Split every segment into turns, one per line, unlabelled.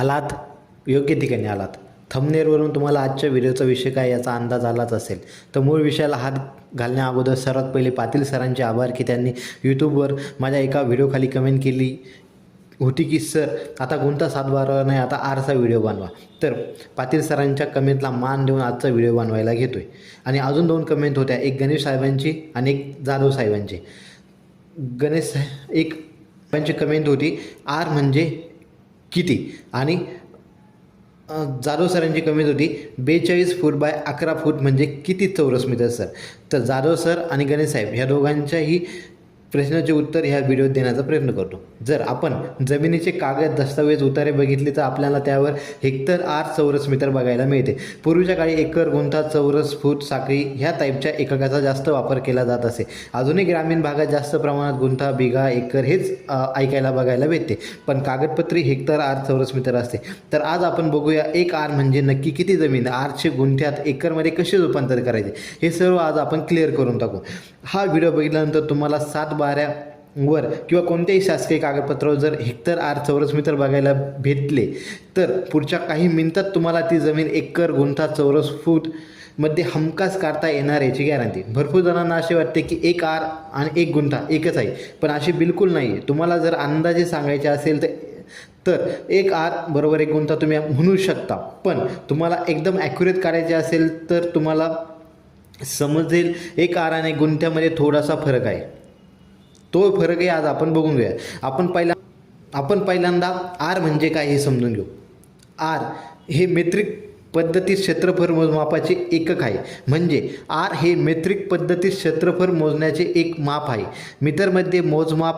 आलात योग्य ठिकाणी आलात. थमनेरवरून तुम्हाला आजच्या व्हिडिओचा विषय काय याचा अंदाज आलाच असेल. तर मूळ विषयाला हात घालण्या अगोदर सर्वात पहिले पाटील सरांचे आभार की त्यांनी यूट्यूबवर माझ्या एका व्हिडिओखाली कमेंट केली होती की सर आता कोणता सातबारा नाही आता आरचा व्हिडिओ बनवा. तर पाटील सरांच्या कमेंटला मान देऊन आजचा व्हिडिओ बनवायला घेतो आहे आणि अजून दोन कमेंट होत्या एक गणेश साहेबांची आणि एक जाधव साहेबांची. गणेश साहेब एक त्यांची कमेंट होती आर म्हणजे किती? आणि जाधव सरांची कमीत होती बेचाळीस फूट बाय अकरा फूट म्हणजे किती चौरस मीटर सर? तर जाधव सर आणि गणेश साहेब ह्या दोघांच्याही प्रश्नाचे उत्तर ह्या व्हिडिओत देण्याचा प्रयत्न करतो. जर आपण जमिनीचे कागद दस्तावेज उतारे बघितले तर आपल्याला त्यावर हेक्टर आर चौरस मीटर बघायला मिळते. पूर्वीच्या काळी एकर गुंठा चौरस फूट साखळी ह्या टाईपच्या एककाचा जास्त वापर केला जात असे. अजूनही ग्रामीण भागात जास्त प्रमाणात गुंठा बिघा एकर हेच ऐकायला बघायला भेटते. पण कागदपत्री हेक्टर आर चौरस मीटर असते. तर आज आपण बघूया एक आर म्हणजे नक्की किती जमीन? आठशे गुंठ्यात एकरमध्ये कसे रूपांतर करायचे? हे सर्व आज आपण क्लिअर करून टाकू. हा व्हिडिओ बघितल्यानंतर तुम्हाला सात वाऱ्यावर किंवा कोणत्याही शासकीय कागदपत्रावर जर हेक्टर आर चौरस मीटर बघायला भेटले तर पुढच्या काही मिनिटात तुम्हाला ती जमीन एकर गुंठा चौरस फूटमध्ये हमखास काढता येणार याची गॅरंटी. भरपूर जणांना असे वाटते की एक आर आणि एक गुंठा एकच आहे पण अशी बिलकुल नाही आहे तुम्हाला जर अंदाजे सांगायचे असेल तर तर एक आर बरोबर एक गुंठा तुम्ही म्हणू शकता. पण तुम्हाला एकदम ॲक्युरेट काढायचे असेल तर तुम्हाला समजेल एक आर आणि गुंठ्यामध्ये थोडासा फरक आहे. तो फरकही आज आपण बघून घेऊया. आपण पहिला आपण पहिल्यांदा आर म्हणजे काय हे समजून घेऊ. आर हे मेट्रिक पद्धतीत क्षेत्रफळ मोजमापाचे एकक आहे. म्हणजे आर हे मेट्रिक पद्धतीत क्षेत्रफळ मोजण्याचे एक माप आहे. मीटरमध्ये मोजमाप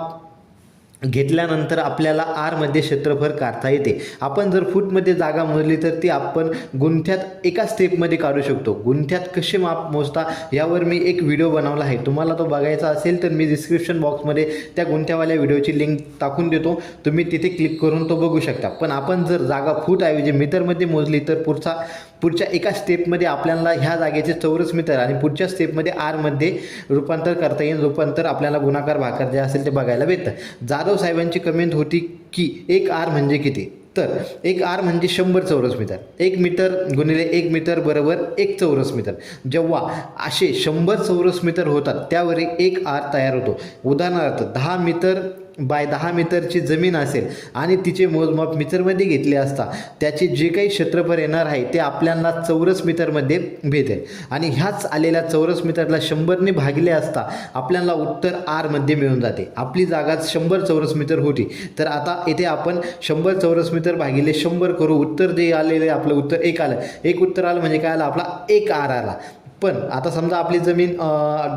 घेतल्यानंतर आपल्याला आरमध्ये क्षेत्रफळ काढता येते. आपण जर फूटमध्ये जागा मोजली तर ती आपण गुंठ्यात एका स्टेपमध्ये काढू शकतो. गुंठ्यात कसे माप मोजता यावर मी एक व्हिडिओ बनवला आहे. तुम्हाला तो बघायचा असेल तर मी डिस्क्रिप्शन बॉक्समध्ये त्या गुंठ्यावाल्या व्हिडिओची लिंक टाकून देतो. तुम्ही तिथे क्लिक करून तो बघू शकता. पण आपण जर जागा फूटऐवजी मीटरमध्ये मोजली तर पुढचा पुढच्या एका स्टेपमध्ये आपल्याला ह्या जागेचे चौरस मीटर आणि पुढच्या स्टेपमध्ये आरमध्ये रूपांतर करता येईल. रूपांतर आपल्याला गुणाकार भाकर जे असेल ते बघायला भेटतं. जाधव साहेबांची कमेंट होती की एक आर म्हणजे किती? तर एक आर म्हणजे शंभर चौरस मीटर एक मीटर गुणिले एक मीटर बरोबर एक चौरस मीटर जेव्हा असे शंभर चौरस मीटर होतात त्यावर एक आर तयार होतो. उदाहरणार्थ दहा मीटर बाय दहा मीटरची जमीन असेल आणि तिचे मोजमाप मीटरमध्ये घेतले असता त्याचे जे काही क्षेत्रफळ येणार आहे ते आपल्याला चौरस मीटरमध्ये भेटेल. आणि ह्याच आलेल्या चौरस मीटरला शंभरने भागले असता आपल्याला उत्तर आरमध्ये मिळून जाते. आपली जागा शंभर चौरस मीटर होती. तर आता येथे आपण शंभर चौरस मीटर भागिले शंभर करू. उत्तर जे आलेले आपलं उत्तर एक आलं. एक उत्तर आलं म्हणजे काय आलं? आपला एक आर आला. पण आता समजा आपली जमीन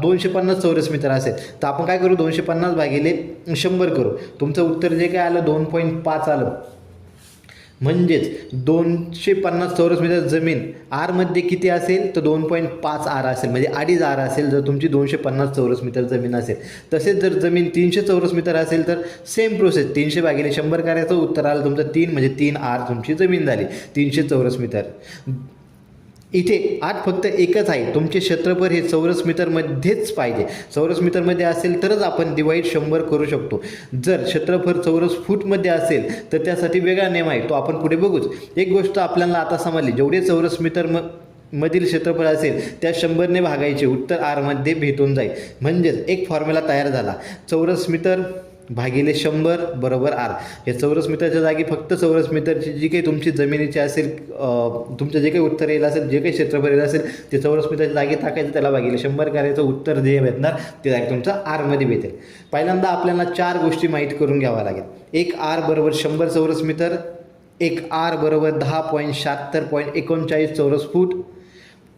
दोनशे पन्नास चौरस मीटर असेल तर आपण काय करू? दोनशे पन्नास भागिले शंभर करू. तुमचं उत्तर जे काय आलं? दोन पॉईंट पाच आलं. म्हणजेच दोनशे पन्नास चौरस मीटर जमीन आरमध्ये किती असेल? तर दोन पॉईंट पाच आर असेल. म्हणजे अडीच आर असेल जर तुमची दोनशे पन्नास चौरस मीटर जमीन असेल. तसेच जर जमीन तीनशे चौरस मीटर असेल तर सेम प्रोसेस तीनशे भागिले शंभर करायचं उत्तर आलं तुमचं तीन म्हणजे तीन आर तुमची जमीन झाली. तीनशे चौरस मीटर. इथे आठ फक्त एकच आहे. तुमचे क्षेत्रफळ हे चौरस मीटरमध्येच पाहिजे. चौरस मीटरमध्ये असेल तरच आपण डिवाईड शंभर करू शकतो. जर क्षेत्रफळ चौरस फूटमध्ये असेल तर त्यासाठी वेगळा नियम आहे. तो आपण पुढे बघूच. एक गोष्ट आपल्याला आता समजली. जेवढे चौरस मीटर म मधील क्षेत्रफळ असेल त्या शंभरने भागायचे. उत्तर आरमध्ये भेटून जाईल. म्हणजेच एक फॉर्म्युला तयार झाला. चौरस मीटर भागिले शंभर बरोबर आर. या चौरस मीटरच्या जागी फक्त चौरस मीटरची जी काही तुमची जमिनीची असेल तुमचं जे काही उत्तर येईल असेल जे काही क्षेत्रफळ येईल असेल ते चौरस मीटरच्या जागी टाकायचं त्याला भागिले शंभर करायचं उत्तर जे भेटणार ते जागी तुमचं आरमध्ये भेटेल. पहिल्यांदा आपल्याला चार गोष्टी माहीत करून घ्याव्या लागेल. एक आर बरोबर शंभर चौरस मीटर एक आर बरोबर दहा पॉईंट शहात्तर पॉईंट एकोणचाळीस चौरस फूट.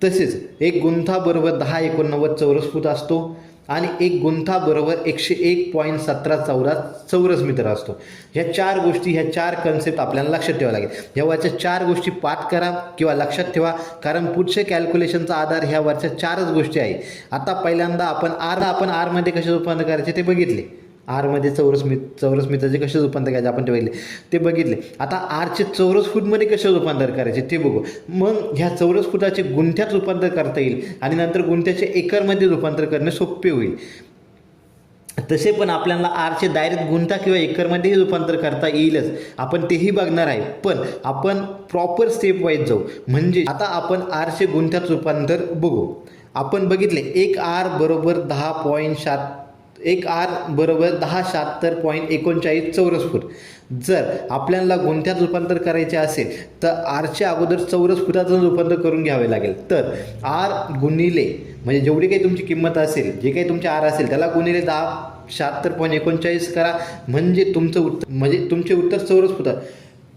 तसेच एक गुंठा बरोबर दहा एकोणनव्वद चौरस फूट असतो. आणि एक गुंथा बरोबर एकशे एक पॉईंट सतरा चौरा चौरस मीटर असतो. ह्या चार गोष्टी ह्या चार कन्सेप्ट आपल्याला लक्षात ठेवा लागेल. ह्या चार गोष्टी पाठ करा किंवा लक्षात ठेवा कारण पुढच्या कॅल्क्युलेशनचा आधार ह्या वरच्या चारच गोष्टी आहे आता पहिल्यांदा आपण आर आपण आरमध्ये कसे रूपांतर करायचे ते बघितले. आरमध्ये चौरस मी चौरस मीटरचे कसे रूपांतर करायचे आपण ते बघितले. ते बघितले. आता आरचे चौरस फूटमध्ये कसे रूपांतर करायचे ते बघू. मग ह्या चौरस फुटाचे गुंठ्यात रूपांतर करता येईल आणि नंतर गुंठ्याचे एकरमध्ये रूपांतर करणे सोपे होईल. तसे पण आपल्याला आरचे डायरेक्ट गुंता किंवा एकरमध्येही रूपांतर करता येईलच. आपण तेही बघणार आहे. पण आपण प्रॉपर स्टेप वाईज जाऊ. म्हणजे आता आपण आरचे गुंठ्यात रूपांतर बघू. आपण बघितले एक आर बरोबर दहा पॉईंट सात एक आर बरोबर दहा शहात्तर पॉईंट एकोणचाळीस चौरस फूट. जर आपल्याला गुंठ्यात रूपांतर करायचे असेल तर आरच्या अगोदर चौरस फुटाचं रूपांतर करून घ्यावे लागेल. तर आर गुणिले म्हणजे जेवढी काही तुमची किंमत असेल जे काही तुमचे आर असेल त्याला गुणिले दहा शहात्तर पॉईंट एकोणचाळीस करा. म्हणजे तुमचं उत्तर म्हणजे तुमचे उत्तर चौरस फुटा.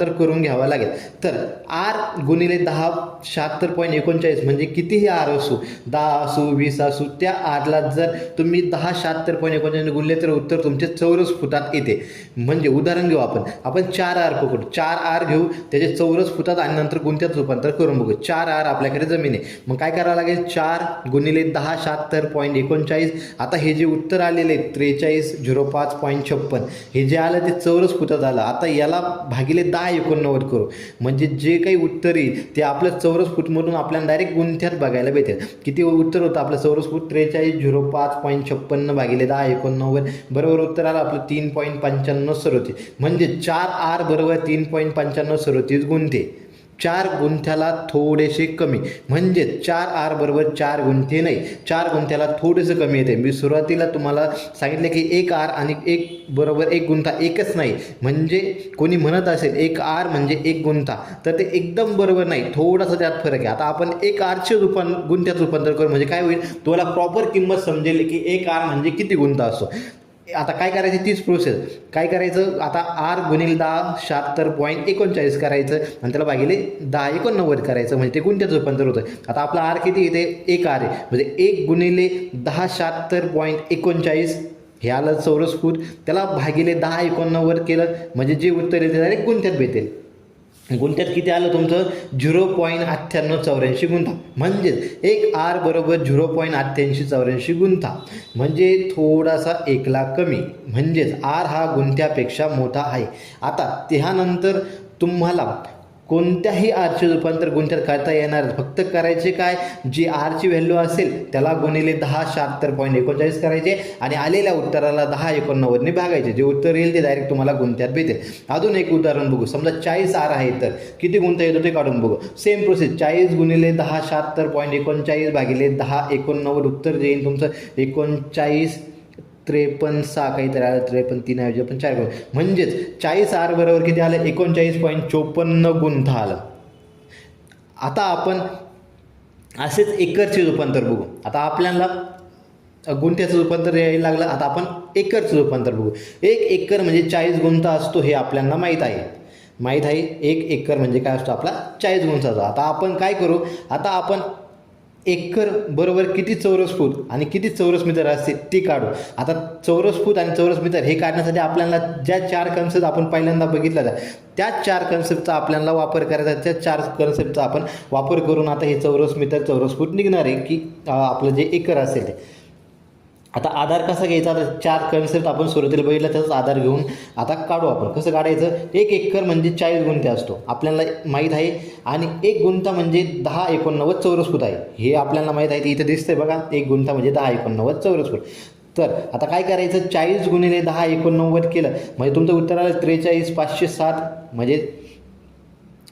तर करून घ्यावा लागेल. तर आर गुणिले दहा शहात्तर पॉईंट एकोणचाळीस म्हणजे कितीही आर असू दहा असू वीस असू त्या आरला जर तुम्ही दहा शहात्तर पॉईंट एकोणचाळीस गुणले तर उत्तर तुमचे चौरस फुटात येते. म्हणजे उदाहरण घेऊ आपण. आपण चार आर पकडू. चार आर घेऊ त्याचे चौरस फुटात आणि नंतर गुंठ्यात रूपांतर करून बघू. चार आर आपल्याकडे जमीन आहे. मग काय करावं लागेल? चार गुणिले दहा शहात्तर पॉईंट एकोणचाळीस. आता हे जे उत्तर आलेले त्रेचाळीस झिरो पाच पॉईंट छप्पन. हे जे आलं ते चौरस फुटात आलं. आता याला भागिले दहा एकोणनव्वद करू म्हणजे जे काही उत्तर येईल ते आपलं चौरस फूटमधून आपल्याला डायरेक्ट गुंठ्यात बघायला भेटेल. किती उत्तर होतं आपलं चौरस फूट? त्रेचाळीस झिरो पाच पॉईंट छप्पन्न भागिले दहा एकोणनव्वद. बरोबर उत्तर आलं आपलं तीन पॉईंट पंच्याण्णव सरोती म्हणजे चार आर बरोबर तीन पॉईंट पंच्याण्णव सरोतीस गुंठे. चार गुंठ्याला थोडेसे कमी. म्हणजे चार आर बरोबर चार गुंठे नाही. चार गुंठ्याला थोडेसे कमी येते. मी सुरुवातीला तुम्हाला सांगितलं की एक आर आणि एक बरोबर एक गुंठा एकच नाही. म्हणजे कोणी म्हणत असेल एक आर म्हणजे एक गुंठा तर ते एकदम बरोबर नाही. थोडासा त्यात फरक आहे. आता आपण एक आरचे रूपां गुंठ्यात रूपांतर करू. म्हणजे काय होईल? तुम्हाला प्रॉपर किंमत समजेल की एक आर म्हणजे किती गुंठा असतो. आता काय करायचं? तीच प्रोसेस काय करायचं? आता आर गुणिले दहा शहात्तर पॉईंट एकोणचाळीस करायचं. आणि त्याला भागिले दहा एकोणनव्वद करायचं. म्हणजे ते कोणत्याच रूपांतर होतं? आता आपला आर किती येते? एक आर आहे. म्हणजे एक गुणिले दहा शहात्तर पॉईंट एकोणचाळीस. हे आलं चौरस फूट. त्याला भागिले दहा एकोणनव्वद केलं. म्हणजे जे उत्तर येते डायरेक्ट गुंठ्यात भेटेल. गुंठ्यात किती आलं तुमचं? झिरो पॉईंट अठ्ठ्याण्णव चौऱ्याऐंशी गुंता म्हणजेच एक आर बरोबर झिरो पॉईंट अठ्ठ्याऐंशी चौऱ्याऐंशी गुंता म्हणजे थोडासा एकला कमी. म्हणजेच आर हा गुंत्यापेक्षा मोठा आहे. आता त्यानंतर तुम्हाला कोणत्याही आरचे रूपांतर गुंठ्यात करता येणार फक्त करायचे काय? जी आरची व्हॅल्यू असेल त्याला गुणिले दहा शहात्तर पॉईंट एकोणचाळीस करायचे आणि आलेल्या उत्तराला दहा एकोणनव्वदने भागायचे. जे उत्तर येईल ते डायरेक्ट तुम्हाला गुंठ्यात भेटेल. अजून एक उदाहरण बघू. समजा चाळीस आर आहे तर किती गुंता येतो ते काढून बघू. सेम प्रोसेस चाळीस गुणिले दहा शहात्तर पॉईंट एकोणचाळीस भागिले दहा एकोणनव्वद उत्तर जे येईल तुमचं एकोणचाळीस त्रेपन्न सहा काहीतरी आलं त्रेपन्न तीन ऐवजी आपण चार करू. म्हणजेच चाळीस आर बरोबर किती आलं? एकोणचाळीस पॉईंट चोपन्न गुंठा आलं. आता आपण असेच एकरचे रूपांतर बघू. आता आपल्याला गुंठ्याचं रूपांतर यायला लागलं आता आपण एकरचं रूपांतर बघू. एक एकर म्हणजे चाळीस गुंठा असतो हे आपल्याला माहीत आहे. माहीत आहे एक एकर म्हणजे काय असतो आपला? चाळीस गुंठाचा आता आपण काय करू? आता आपण एकर बरोबर किती चौरस फूट आणि किती चौरस मीटर असते ती काढू. आता चौरस फूट आणि चौरस मीटर हे काढण्यासाठी आपल्याला ज्या चार कन्सेप्ट आपण पहिल्यांदा बघितल्या त्या त्याच चार कन्सेप्टचा आपल्याला वापर करायचा त्या चार कन्सेप्टचा आपण वापर करून आता हे चौरस मीटर चौरस फूट निघणार आहे की आपलं जे एकर असेल ते. आता आधार कसा घ्यायचा? आता चार कन्सेप्ट आपण सुरुवातीला बघितला त्याचाच आधार घेऊन आता काढू आपण. कसं काढायचं? एक एकर म्हणजे चाळीस गुंठे असतो. आपल्याला माहीत आहे. आणि एक गुंठा म्हणजे दहा एकोणनव्वद चौरस फूट आहे. हे आपल्याला माहीत आहे ते इथं दिसतंय बघा. एक गुंठा म्हणजे दहा एकोणनव्वद चौरस फूट. तर आता काय करायचं? चाळीस गुणिले दहा एकोणनव्वद केलं. म्हणजे तुमचं उत्तर आलं त्रेचाळीस पाचशे सात. म्हणजे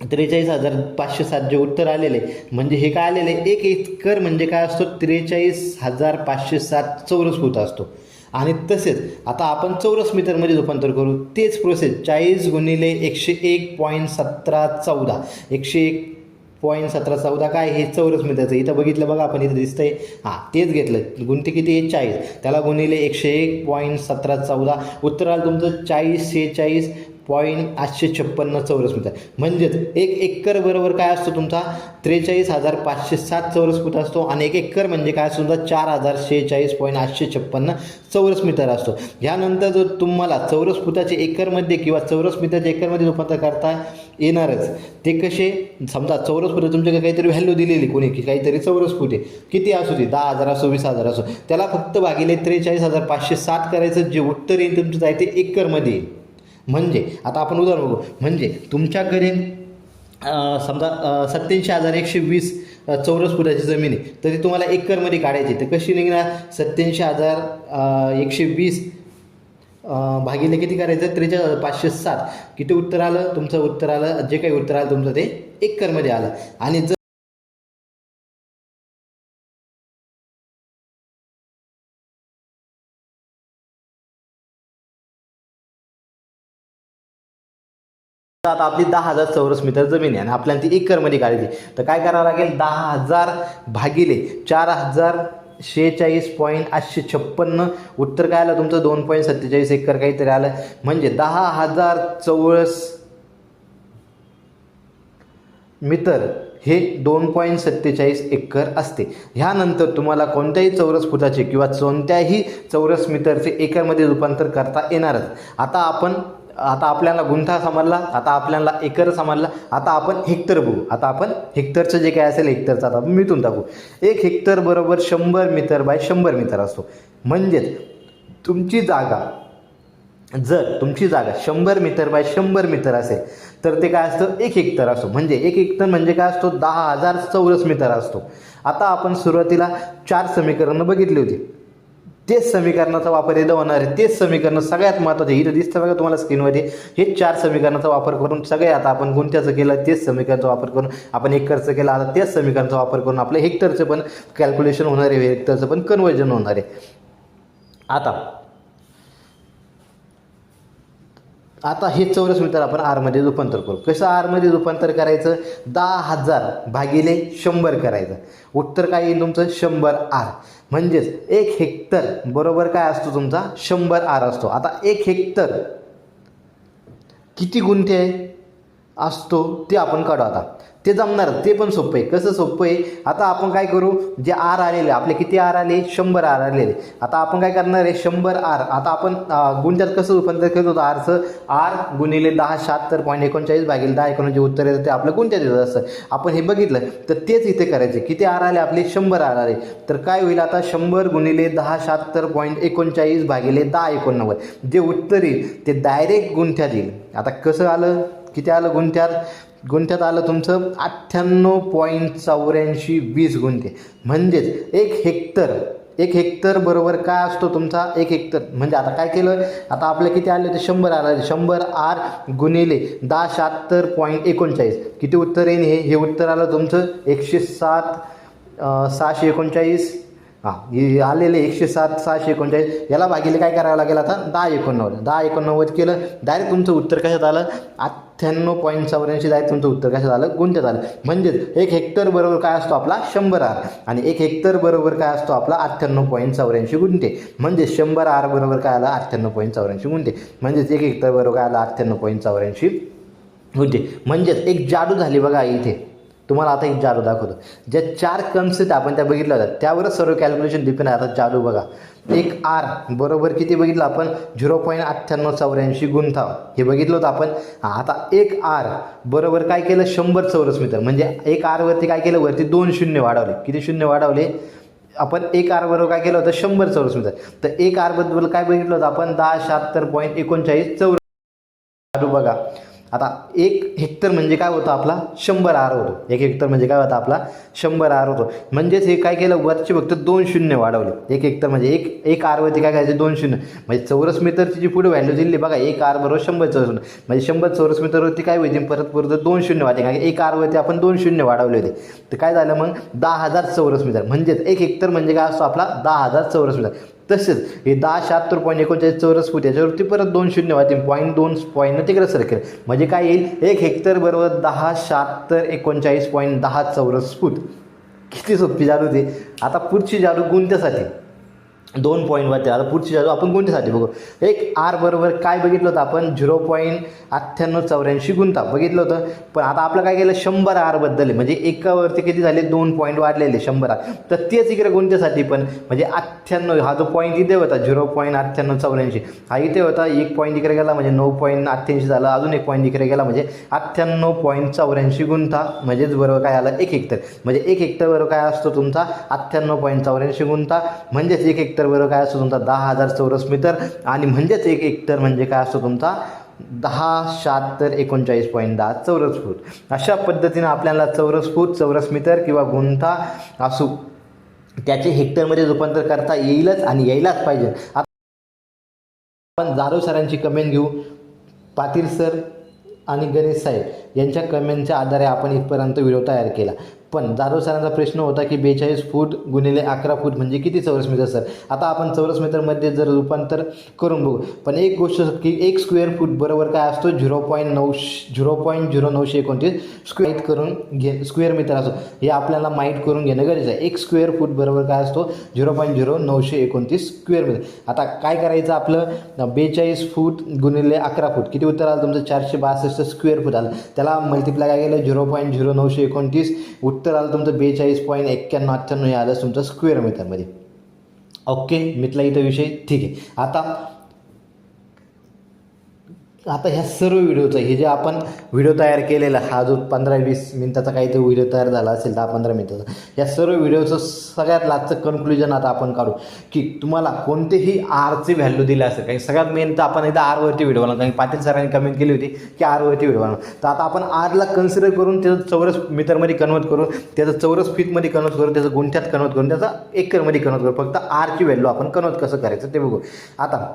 त्रेचाळीस हजार पाचशे सात जे उत्तर आलेले म्हणजे हे काय आलेले? एक एकर म्हणजे काय असतो? त्रेचाळीस हजार पाचशे सात चौरस फूट असतो. आणि तसेच आता आपण चौरस मीटरमध्ये रूपांतर करू. तेच प्रोसेस चाळीस गुणिले एकशे एक पॉईंट सतरा चौदा. एकशे एक पॉईंट सतरा चौदा काय? हे चौरस मीटरचं. इथं बघितलं बघा आपण इथं दिसतंय. हां तेच घेतलं. गुणते किती आहे? चाळीस. त्याला गुणिले एकशे एक पॉईंट सतरा चौदा. उत्तर आलं तुमचं चाळीस शेहेचाळीस. पॉईंट आठशे छप्पन्न चौरस मीटर. म्हणजेच एक एकर बरोबर काय असतो तुमचा? त्रेचाळीस हजार पाचशे सात चौरस फूट असतो आणि एक एकर म्हणजे काय असतो तुमचा? चार हजार शेहेचाळीस पॉईंट आठशे छप्पन्न चौरस मीटर असतो. ह्यानंतर जर तुम्हाला चौरस फुटाचे एकरमध्ये किंवा चौरस मीटरच्या एकरमध्ये रूपांतर करता येणारच. ते कसे? समजा चौरस फुटे तुमच्याकडे काहीतरी व्हॅल्यू दिलेली कोणी की काहीतरी चौरस फुटे आहे. किती असू दे? दहा हजार असो वीस हजार असो. त्याला फक्त भागिले त्रेचाळीस हजार पाचशे सात करायचं जे उत्तर येईल तुमचं जायते ते एकरमध्ये येईल म्हणजे आता आपण उदाहरण बघू. म्हणजे तुमच्याकडे समजा सत्याऐंशी हजार एकशे वीस चौरस फुटाची जमीन आहे तर ती तुम्हाला एकरमध्ये काढायची तर कशी निघणार? सत्याऐंशी हजार एकशे वीस भागीले भागिले किती करायचं? त्रेचा पाचशे सात. किती उत्तर आलं? तुमचं उत्तर आलं जे काही उत्तर आलं तुमचं ते एकरमध्ये आलं. आणि जर आता आपली दहा हजार चौरस मीटर जमीन आहे आणि आपल्याला ती एकरमध्ये काढायची तर काय करावं लागेल? दहा हजार भागिले चार हजार शेहेचाळीस पॉईंट आठशे छप्पन्न. उत्तर काय आलं तुमचं? दोन पॉईंट सत्तेचाळीस एकर काहीतरी आलं. म्हणजे दहा हजार चौरस मीटर हे दोन पॉईंट सत्तेचाळीस एकर असते. ह्यानंतर तुम्हाला कोणत्याही चौरस फुटाचे किंवा कोणत्याही चौरस मीटरचे एकरमध्ये रूपांतर करता येणारच. आता आपण आता आपल्याला गुंठा समजला आता आपल्याला एकर समजला आता आपण हेक्टर बघू. आता आपण हेक्टरचं जे काय असेल हेक्टरचं आता आपण मिथून टाकू. एक हेक्टर बरोबर शंभर मीटर बाय शंभर मीटर असतो. म्हणजेच तुमची जागा जर तुमची जागा शंभर मीटर बाय शंभर मीटर असेल तर ते काय असतं? एक हेक्टर असतो. म्हणजे एक हेक्टर म्हणजे काय असतो? दहा हजार चौरस मीटर असतो. आता आपण सुरुवातीला चार समीकरणं बघितली होती. तेच समीकरणाचा वापर इथं होणार आहे. तेच समीकरण सगळ्यात महत्त्वाचे इथं दिसतं बघा तुम्हाला स्क्रीनमध्ये हे चार समीकरणाचा वापर करून सगळे आता आपण गुंत्याचं केलं तेच समीकरणाचा वापर करून आपण एकरचं केलं आता तेच समीकरणाचा वापर करून आपलं हेक्टरचं पण कॅल्क्युलेशन होणार आहे हेक्टरचं पण कन्वर्जन होणार आहे. आता आता हे चौरस मीटर आपण आरमध्ये रूपांतर करू. कसं आरमध्ये रूपांतर करायचं? दहा हजार भागिले शंभर करायचं. उत्तर काय येईल तुमचं? शंभर आर म्हणजेच एक हेक्टर बरोबर काय असतो तुमचा? शंभर आर असतो. आता एक हेक्टर किती गुंठे असतो ते आपण काढू आता. ते जमणार ते पण सोपं आहे. कसं सोपं आहे? आता आपण काय करू? जे आर आलेले आपले किती आर आले? शंभर आर आलेले. आता आपण काय करणार आहे? शंभर आर आता आपण गुणच्यात गुंठ्यात कसं रूपांतर करत होतो? आरचं आर गुणिले दहा शहात्तर पॉईंट एकोणचाळीस भागील दहा एकोण जे उत्तर येतं. ते आपलं गुणच्यात येतं असतं आपण हे बघितलं तर तेच इथे करायचे. किती आर आले? आपले शंभर आर आले. तर काय होईल आता? शंभर गुणिले दहा शहात्तर पॉईंट एकोणचाळीस भागिले दहा एकोणनव्वद. जे उत्तर येईल ते डायरेक्ट गुंठ्यात येईल. आता कसं आलं? किती आलं गुंठ्यात गुंठ्यात आलं तुमचं अठ्ठ्याण्णव पॉईंट चौऱ्याऐंशी वीस गुंठे. म्हणजेच एक हेक्टर एक हेक्टर बरोबर काय असतो तुमचा? एक हेक्टर. म्हणजे आता काय केलं? आता आपले किती आले होते? शंभर आर आले शंभर आर गुणिले दहा शहात्तर पॉईंट एकोणचाळीस. किती उत्तर येईल हे? हे उत्तर आलं तुमचं एकशे सात सहाशे एकोणचाळीस. हां हे आलेले एकशे सात सहाशे एकोणचाळीस. याला भागिले काय करावं लागेल आता? दहा एकोणनव्वद. दहा एकोणनव्वद केलं. डायरेक्ट तुमचं उत्तर कशात आलं? अठ्ठ्याण्णव पॉईंट चौऱ्याऐंशी डायरेक्ट तुमचं उत्तर कशात आलं गुंठ्यात आलं. म्हणजेच एक हेक्टर बरोबर काय असतो आपला? शंभर आर. आणि एक हेक्टर बरोबर काय असतो आपला? अठ्ठ्याण्णव पॉईंट चौऱ्याऐंशी गुंठे. म्हणजे शंभर आर बरोबर काय आलं? अठ्ठ्याण्णव पॉईंट चौऱ्याऐंशी गुंठे. म्हणजेच एक हेक्टर बरोबर काय आलं? अठ्ठ्याण्णव पॉईंट चौऱ्याऐंशी गुंठे. म्हणजेच एक जादू झाली बघा इथे. तुम्हाला आता एक जादू दाखवतो. ज्या चार कन्सेप्ट आपण त्या बघितल्या होत्या. त्यावरच सर्व कॅल्क्युलेशन डिपेंड आहे. आता जादू बघा. एक आर बरोबर किती बघितलं आपण? झिरो पॉईंट अठ्ठ्याण्णव चौऱ्याऐंशी गुंठा. हे बघितलं होतं आपण. आता एक आर बरोबर काय केलं? शंभर चौरस मीटर. म्हणजे एक आरवरती काय केलं? वरती दोन शून्य वाढवले. किती शून्य वाढवले? आपण एक आर बरोबर काय केलं होतं? शंभर चौरस मीटर. तर एक आरबद्दल काय बघितलं होतं आपण? दहा शहात्तर पॉईंट एकोणचाळीस चौरस. बघा. आता एक हेक्टर म्हणजे काय होतं आपला? शंभर आर होतो. एक हेक्टर म्हणजे काय होता आपला? शंभर आर होतो. म्हणजेच हे काय केलं? वरचे फक्त दोन शून्य वाढवले. एक हेक्टर म्हणजे एक एक आरवरती काय करायचे? दोन शून्य. म्हणजे चौरस मीटरची जी पुढे व्हॅल्यू दिली बघा एक आर बरोबर शंभर चौरस मीटर. म्हणजे शंभर चौरस मीटरवरती काय होईल परत परत दोन शून्य वाढते कारण एक आरवरती आपण दोन शून्य वाढवले होते. तर काय झालं मग? दहा हजार चौरस मीटर. म्हणजेच एक हेक्टर म्हणजे काय असतो आपला? दहा हजार चौरस मीटर. तसेच हे दहा शहात्तर पॉईंट एकोणचाळीस चौरस फूट याच्यावरती परत दोन शून्य वाजते पॉईंट दोन पॉईंट तिकडे सरकेल. म्हणजे काय येईल? एक हेक्टर बरोबर दहा शहात्तर एकोणचाळीस पॉईंट दहा चौरस फूट. किती सोपी जादू ते. आता पुढची जादू गुंत्यासाठी दोन पॉईंट वाटते आता पुढची जातो आपण कोणत्यासाठी बघू? एक आर बरोबर काय बघितलं होतं आपण? झिरो पॉईंट अठ्ठ्याण्णव चौऱ्याऐंशी गुंता. बघितलं होतं? पण आता आपलं काय केलं? शंभर आरबद्दल म्हणजे एकावरती किती झाले? दोन पॉईंट वाढलेले शंभर आर तर तेच इकडे कोणत्यासाठी पण? म्हणजे अठ्ठ्याण्णव हा जो पॉईंट इथे होता झिरो पॉईंट अठ्ठ्याण्णव चौऱ्याऐंशी. हा इथे होता. एक पॉईंट इकडे गेला म्हणजे नऊ पॉईंट अठ्ठ्याऐंशी झाला. अजून एक पॉईंट इकडे गेला म्हणजे अठ्ठ्याण्णव पॉईंट चौऱ्याऐंशी गुंता. म्हणजेच बरोबर काय आलं? एक हेक्टर. म्हणजे एक हेक्टर बरोबर काय असतो तुमचा? अठ्ठ्याण्णव पॉईंट चौऱ्याऐंशी गुंता. म्हणजेच एक हेक्टर बरोबर काय असतो तुमचा? दहा हजार चौरस मीटर. आणि म्हणजेच एक हेक्टर म्हणजे काय असतो तुमचा? दहा शहात्तर एकोणचाळीस पॉईंट दहा चौरस फूट. अशा पद्धतीनं आपल्याला चौरस फूट चौरस मीटर किंवा गुंठा असू त्याचे हेक्टरमध्ये रूपांतर करता येईलच आणि यायलाच पाहिजे. आपण जाधव सरांची कमेंट घेऊ. पाटील सर आणि गणेश साहेब यांच्या कमेंटच्या आधारे आपण इथपर्यंत व्हिडिओ तयार केला. पण जाधव सरांचा प्रश्न होता की बेचाळीस फूट गुणिले अकरा फूट म्हणजे किती चौरस मीटर सर? आता आपण चौरस मीटरमध्ये जर रूपांतर करून बघू पण एक गोष्ट की एक स्क्वेअर फूट बरोबर काय असतो? झिरो पॉईंट नऊ झिरो पॉईंट झिरो नऊशे एकोणतीस स्क्वेअर करून घे स्क्वेअर मीटर असतो हे आपल्याला माहीत करून घेणं गरजेचं आहे. एक स्क्वेअर फूट बरोबर काय असतो? झिरो पॉईंट झिरो नऊशे एकोणतीस स्क्वेअर मीटर. आता काय करायचं आपलं? बेचाळीस फूट गुणिले अकरा फूट. किती उत्तर आलं तुमचं? चारशे बासष्ट स्क्वेअर फूट आलं. त्याला मल्टिप्लाय काय केलं? झिरो पॉईंट झिरो नऊशे एकोणतीस. उत्तर आलं तुमचं बेचाळीस पॉईंट एक्क्याण्णव अठ्ठ्याण्णव हे आलं तुमचं स्क्वेअर मीटरमध्ये ओके मिथला इथं विषय. ठीक आहे. आता आता ह्या सर्व व्हिडिओचं हे जे आपण व्हिडिओ तयार केलेला हा जो पंधरा वीस मिनिटाचा काही तो व्हिडिओ तयार झाला असेल दहा पंधरा मिनिटाचा या सर्व व्हिडिओचं सगळ्यात लास्टचं कन्क्लुजन आता आपण काढू. की तुम्हाला कोणतेही आरचे व्हॅल्यू दिले असेल काही सगळ्यात मेन तर आपण एकदा आरवरती व्हिडिओ बनवला कारण पाटील सरांनी कमेंट केली होती की आरवरती व्हिडिओ बनवला तर आता आपण आरला कन्सिडर करून त्याचं चौरस मीटरमध्ये कन्वर्ट करून त्याचं चौरस फीटमध्ये कन्वर्ट करून त्याचं गुंठ्यात कन्वर्ट करून त्याचा एकरमध्ये कन्वर्ट करू. फक्त आरची व्हॅल्यू आपण कन्वर्ट कसं करायचं ते बघू. आता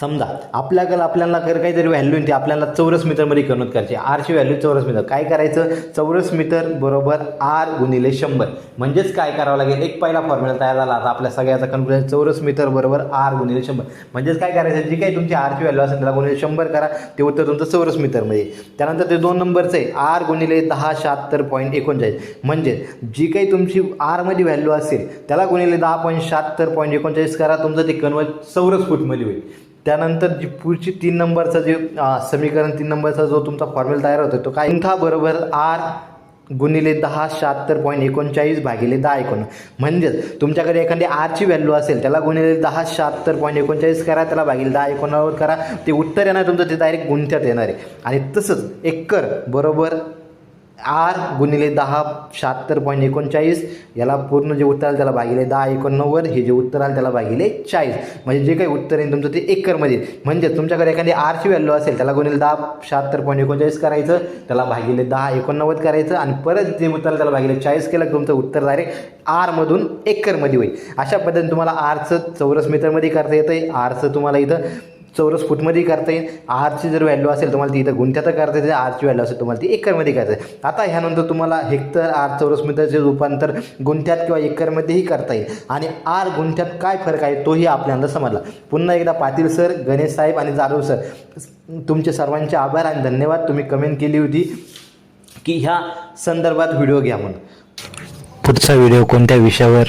समजा आपल्याकडं आपल्याला कर काहीतरी व्हॅल्यू आहे ती आपल्याला चौरस मीटरमध्ये कन्वर्ट करायची आरची व्हॅल्यू चौरस मीटर. काय करायचं? चौरस मीटर बरोबर आर गुणिले शंभर. म्हणजेच काय करावं लागेल? एक पहिला फॉर्म्युला तयार झाला. आता आपल्या सगळ्याचा कन्फ्युजन चौरस मीटर बरोबर आर गुणिले शंभर. म्हणजेच काय करायचं? जी काही तुमची आरची व्हॅल्यू असेल त्याला गुणिले शंभर करा. ते उत्तर तुमचं चौरस मीटरमध्ये त्यानंतर ते दोन नंबरचं आहे. आर गुणिले दहा शहात्तर पॉईंट एकोणचाळीस. म्हणजे जी काही तुमची आरमध्ये व्हॅल्यू असेल त्याला गुणिले दहा पॉईंट शहात्तर पॉईंट एकोणचाळीस करा. तुमचं ते कन्वर्ट चौरस फूटमध्ये होईल. त्यानंतर जी पुढची तीन नंबरचं जे समीकरण तीन नंबरचा जो तुमचा फॉर्म्युला तयार होतो तो काय? इंथा बरोबर आर गुणिले दहा शहात्तर पॉईंट एकोणचाळीस भागिले दहा एकोण. म्हणजेच तुमच्याकडे एखादी आरची व्हॅल्यू असेल त्याला गुणिले दहा शहात्तर पॉईंट एकोणचाळीस करा त्याला भागिले दहा एकोणावर करा. ते उत्तर येणार तुमचं ते डायरेक्ट गुंठ्यात येणार आहे. आणि तसंच एकर बरोबर आर गुणिले दहा शहात्तर पॉईंट एकोणचाळीस. याला पूर्ण जे उत्तर आलं त्याला भागिले दहा एकोणनव्वद. हे जे उत्तर आलं त्याला भागिले चाळीस. म्हणजे जे काही उत्तर येईल तुमचं ते एकरमध्ये म्हणजे तुमच्याकडे एखादी आरची व्हॅल्यू असेल त्याला गुणिले दहा शहात्तर पॉईंट एकोणचाळीस करायचं. त्याला भागिले दहा एकोणनव्वद करायचं. आणि परत जे उत्तर त्याला भागिले चाळीस केलं तुमचं उत्तर डायरेक्ट आरमधून एकरमध्ये होईल. अशा पद्धतीने तुम्हाला आरचं चौरस मीटरमध्ये करता येतं आहे आरचं तुम्हाला इथं चौरस फूटमध्ये करता येईल. आरची जर व्हॅल्यू असेल तुम्हाला ती इथं गुंठ्यात करता येते. आरची व्हॅल्यू असेल तुम्हाला ती एकरमध्ये करता येईल आता ह्यानंतर तुम्हाला हेक्टर आर चौरस मीटरचे रूपांतर गुंठ्यात किंवा एकरमध्येही करता येईल. आणि आर गुंठ्यात काय फरक आहे तोही आपल्याला समजला. पुन्हा एकदा पाटील सर गणेश साहेब आणि जाधव सर तुमचे सर्वांचे आभार आणि धन्यवाद. तुम्ही कमेंट केली होती की ह्या संदर्भात व्हिडिओ घ्या म्हणून.
पुढचा व्हिडिओ कोणत्या विषयावर?